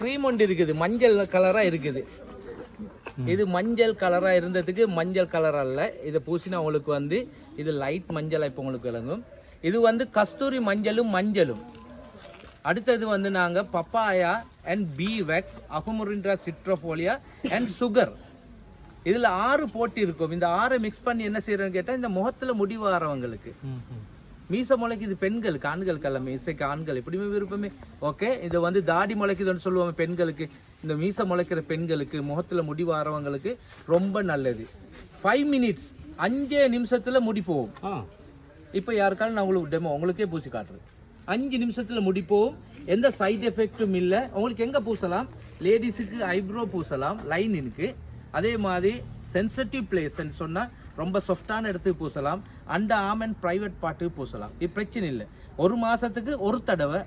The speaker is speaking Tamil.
டைம் ஒன்று இருக்குது. மஞ்சள் கலரா இருக்குது. இது மஞ்சள் கலரா இருந்ததுக்கு மஞ்சள் கலர் அல்ல. இதை பூசினா உங்களுக்கு வந்து இது லைட் மஞ்சளா இப்போ உங்களுக்கு விளங்கும். இது வந்து கஸ்தூரி மஞ்சளும் மஞ்சளும். அடுத்தது வந்து நாங்க பப்பாயா அண்ட் பி வெக்ஸ் அகுமுரின்ட்ரா சிட்ரோஃபோலியா அண்ட் சுகர் இதுல ஆறு போட்டி இருக்கும். இந்த ஆறை மிக்ஸ் பண்ணி என்ன செய்யறோம்னு கேட்டா இந்த முகத்துல முடி வாரவங்களுக்கு. மீச முளைக்குது பெண்களுக்கு ஆண்களுக்கு மீசைக்கு ஆண்கள் எப்படியுமே விருப்பமே. ஓகே இது வந்து தாடி முளைக்குதுன்னு சொல்லுவாங்க பெண்களுக்கு. இந்த மீச முளைக்கிற பெண்களுக்கு முகத்துல முடி வாரவங்களுக்கு ரொம்ப நல்லது. ஃபைவ் மினிட்ஸ் அஞ்சே நிமிஷத்துல முடி போகும். ஆ. இப்போ யாருக்காலும் நான் உங்களுக்கு டெமோ உங்களுக்கே பூசி காட்டுறேன். அஞ்சு நிமிஷத்தில் முடிப்போம் எந்த சைடு எஃபெக்ட்டும் இல்லை. உங்களுக்கு எங்கே பூசலாம்? லேடிஸுக்கு ஐப்ரோ பூசலாம் லைனினுக்கு அதே மாதிரி சென்சிட்டிவ் பிளேஸ்ன்னு சொன்னால் ரொம்ப சாஃப்டான இடத்துக்கு பூசலாம். அண்டர் ஆம் அண்ட் ப்ரைவேட் பார்ட்டுக்கு பூசலாம். இது பிரச்சனை இல்லை. ஒரு மாதத்துக்கு ஒரு தடவை